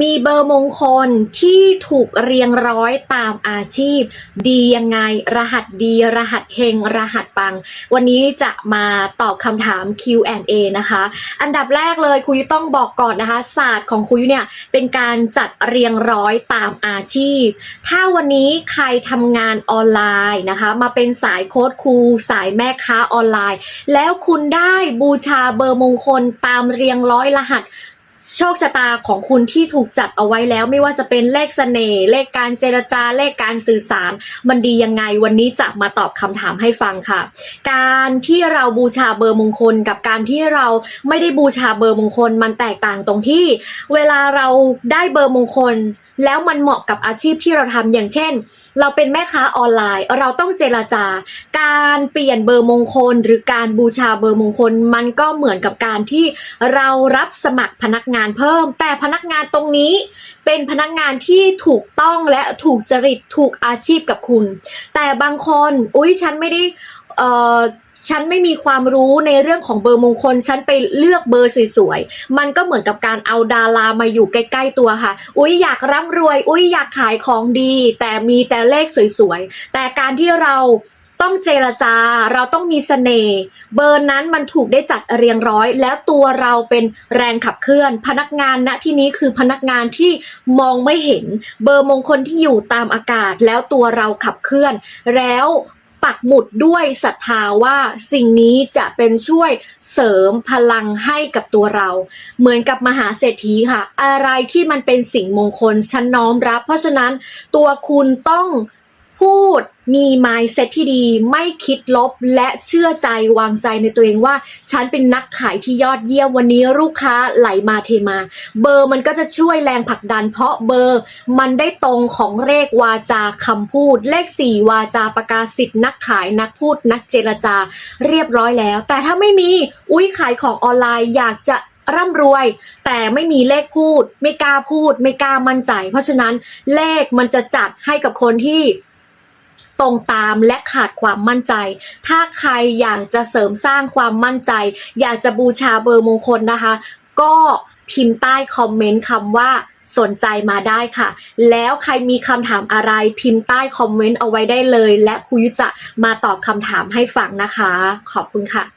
มีเบอร์มงคลที่ถูกเรียงร้อยตามอาชีพ ดียังไงรหัสดีรหัสเฮงรหัสปัง วันนี้จะมาตอบคำถาม Q&A นะคะ อันดับแรกเลยครูยุต้องบอกก่อนนะคะ ศาสตร์ของครูยุเนี่ยเป็นการจัดเรียงร้อยตามอาชีพ ถ้าวันนี้ใครทำงานออนไลน์นะคะ มาเป็นสายโค้ดครูสายแม่ค้าออนไลน์ แล้วคุณได้บูชาเบอร์มงคลตามเรียงร้อยรหัส โชคชะตาของคุณที่ถูกจัดเอาไว้แล้วไม่ว่าจะเป็นเลขเสน่ห์เลขการเจรจาเลขการสื่อสาร มันดียังไงวันนี้จะมาตอบคำถามให้ฟังค่ะ การที่เราบูชาเบอร์มงคล กับการที่เราไม่ได้บูชาเบอร์มงคล มันแตกต่างตรงที่ เวลาเราได้เบอร์มงคล แล้วมันเหมาะกับอาชีพที่เราทำอย่างเช่น เราเป็นแม่ค้าออนไลน์ เราต้องเจราจา การเปลี่ยนเบอร์มงคล หรือการบูชาเบอร์มงคล มันก็เหมือนกับการที่เรารับสมัครพนักงานเพิ่ม แต่พนักงานตรงนี้เป็นพนักงานที่ถูกต้องและถูกจริตถูกอาชีพกับคุณ แต่บางคน อุ้ยฉันไม่ได้เอ่อ ฉันไม่มีความรู้ในเรื่องของเบอร์มงคล ฉันไปเลือกเบอร์สวยๆ มันก็เหมือนกับการเอาดารามาอยู่ใกล้ ๆตัวค่ะ อุ้ยอยากร่ำรวย อุ้ยอยากขายของดี แต่มีแต่เลขสวยๆ แต่การที่เราต้องเจรจาเราต้องมีเสน่ห์เบอร์นั้นมันถูกได้จัดเรียงร้อย แล้วตัวเราเป็นแรงขับเคลื่อน พนักงานณที่นี้คือพนักงานที่มองไม่เห็น เบอร์มงคลที่อยู่ตามอากาศ แล้วตัวเราขับเคลื่อน แล้ว ปักหมุดด้วยศรัทธาว่าสิ่งนี้จะเป็นช่วยเสริมพลังให้กับตัวเรา เหมือนกับมหาเศรษฐีค่ะ อะไรที่มันเป็นสิ่งมงคลฉันน้อมรับ เพราะฉะนั้นตัวคุณต้อง พูดมี mindset ที่ดี ไม่คิดลบและเชื่อใจวางใจในตัวเองว่า ฉันเป็นนักขายที่ยอดเยี่ยมวันนี้ลูกค้าไหลมาเทมา เบอร์มันก็จะช่วยแรงผลักดัน เพราะเบอร์มันได้ตรงของเลขวาจาคำพูด เลขสี่วาจาประกาศสิทธิ์นักขายนักพูด นักเจรจา เรียบร้อยแล้ว แต่ถ้าไม่มีอุ้ยขายของออนไลน์อยากจะร่ำรวย แต่ไม่มีเลขพูด ไม่กล้าพูด ไม่กล้ามั่นใจ เพราะฉะนั้นเลขมันจะจัดให้กับคนที่ ตรงตามและขาดความมั่นใจ ถ้าใครอยากจะเสริมสร้างความมั่นใจ อยากจะบูชาเบอร์มงคลนะคะ ก็พิมพ์ใต้คอมเมนต์คำว่าสนใจมาได้ค่ะ แล้วใครมีคำถามอะไรพิมพ์ใต้คอมเมนต์เอาไว้ได้เลย และครูยุจะมาตอบคำถามให้ฟังนะคะ ขอบคุณค่ะ